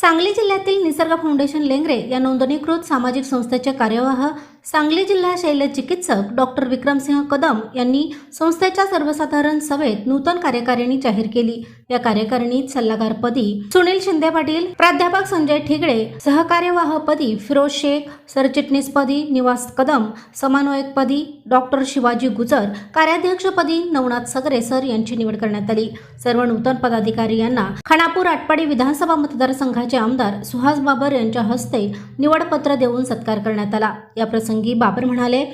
सांगली जिल्ह्यातील निसर्ग फाउंडेशन लेंगरे या नोंदणीकृत सामाजिक संस्थेचे कार्यवाह सांगली जिल्हा शैल्य चिकित्सक डॉक्टर विक्रमसिंह कदम यांनी संस्थेच्या सर्वसाधारण सभेत नूतन कार्यकारिणी जाहीर केली. या कार्यकारिणीत सल्लागारपदी सुनील शिंदे पाटील प्राध्यापक संजय ठिगळे सहकार्यवाहपदी फिरोज शेख सरचिटणीसपदी निवास कदम समन्वयकपदी डॉक्टर शिवाजी गुजर कार्याध्यक्षपदी नवनाथ सगरे सर यांची निवड करण्यात आली. सर्व नूतन पदाधिकारी यांना खानापूर आटपाडी विधानसभा मतदारसंघाचे आमदार सुहास बाबर यांच्या हस्ते निवडपत्र देऊन सत्कार करण्यात आला. या प्रसंगी बाबर म्हणाले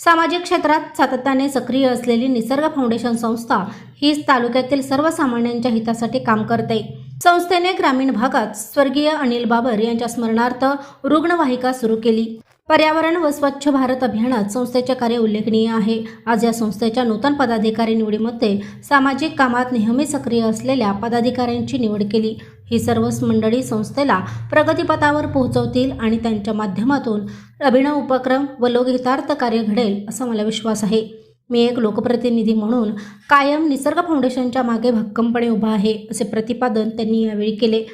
सामाजिक क्षेत्रात सातत्याने सक्रिय असलेली निसर्ग फाउंडेशन संस्था हीच तालुक्यातील सर्वसामान्यांच्या हितासाठी काम करते. संस्थेने ग्रामीण भागात स्वर्गीय अनिल बाबर यांच्या स्मरणार्थ रुग्णवाहिका सुरू केली. पर्यावरण व स्वच्छ भारत अभियानात संस्थेचे कार्य उल्लेखनीय आहे. आज या संस्थेच्या नूतन पदाधिकारी निवडीमध्ये सामाजिक कामात नेहमी सक्रिय असलेल्या पदाधिकाऱ्यांची निवड केली. ही सर्वच मंडळी संस्थेला प्रगतीपथावर पोहोचवतील आणि त्यांच्या माध्यमातून अभिनव उपक्रम व लोकहितार्थ कार्य घडेल असा मला विश्वास आहे. मी एक लोकप्रतिनिधी म्हणून कायम निसर्ग फाउंडेशनच्या मागे भक्कमपणे उभा आहे असे प्रतिपादन त्यांनी यावेळी केले.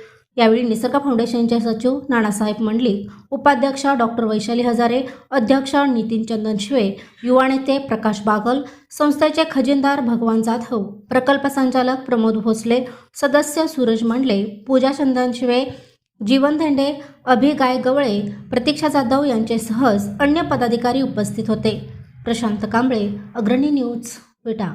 यावेळी निसर्ग फाउंडेशनचे सचिव नानासाहेब मंडलिक उपाध्यक्षा डॉक्टर वैशाली हजारे अध्यक्ष नितीन चंदन शिवे युवा नेते प्रकाश बागल संस्थेचे खजिनदार भगवान जाधव प्रकल्प संचालक प्रमोद भोसले सदस्य सूरज मंडले पूजा चंदन शिवे जीवन धेंडे अभि गाय गवळे प्रतीक्षा जाधव यांचे सहज अन्य पदाधिकारी उपस्थित होते. प्रशांत कांबळे अग्रणी न्यूज विटा.